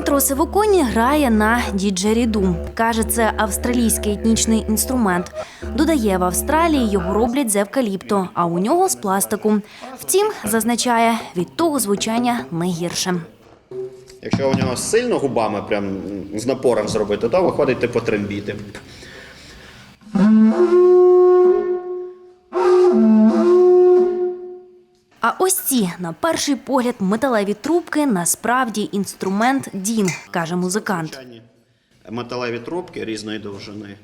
Дмитро Сивоконь грає на діджеріду. Каже, це австралійський етнічний інструмент. Додає, в Австралії його роблять з евкаліпту, а у нього з пластику. Втім, зазначає, від того звучання не гірше. Якщо у нього сильно губами, прям з напором зробити, то виходить типу трембіти. Ось ці, на перший погляд, металеві трубки насправді інструмент дім, каже музикант. Металеві трубки різної довжини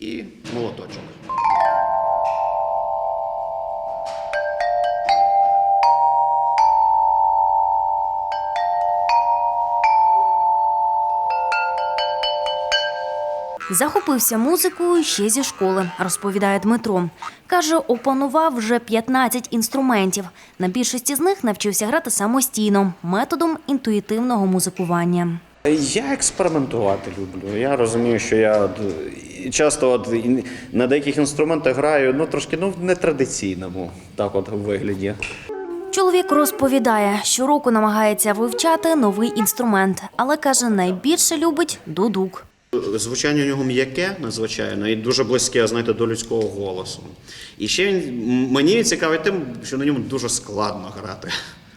і молоточок. Захопився музикою ще зі школи, розповідає Дмитро. Каже, опанував вже 15 інструментів. На більшості з них навчився грати самостійно, методом інтуїтивного музикування. Я експериментувати люблю. Я розумію, що я часто от, на деяких інструментах граю ну, трошки ну, в нетрадиційному так от, вигляді. Чоловік розповідає, щороку намагається вивчати новий інструмент, але каже, найбільше любить дудук. Звучання у нього м'яке, надзвичайно, і дуже близьке, знаєте, до людського голосу. І ще він мені цікавий тим, що на ньому дуже складно грати.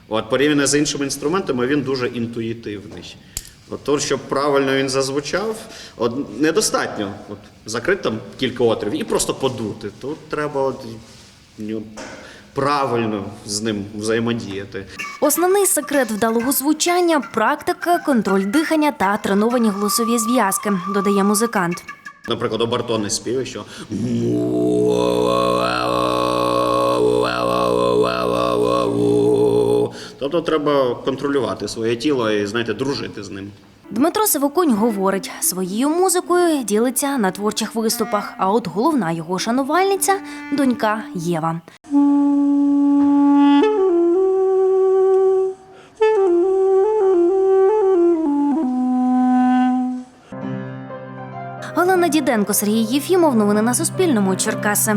От порівняно з іншими інструментами, він дуже інтуїтивний. От то, щоб правильно він зазвучав, от недостатньо от, закрити там кілька отрів і просто подути. Тут треба от, ну, правильно з ним взаємодіяти. Основний секрет вдалого звучання практика, контроль дихання та треновані голосові зв'язки, додає музикант. Наприклад, обертонний спів, що тобто треба контролювати своє тіло і знаєте, дружити з ним. Дмитро Сивоконь говорить, своєю музикою ділиться на творчих виступах. А от головна його шанувальниця донька Єва. Галина Діденко, Сергій Єфімов. Новини на Суспільному. Черкаси.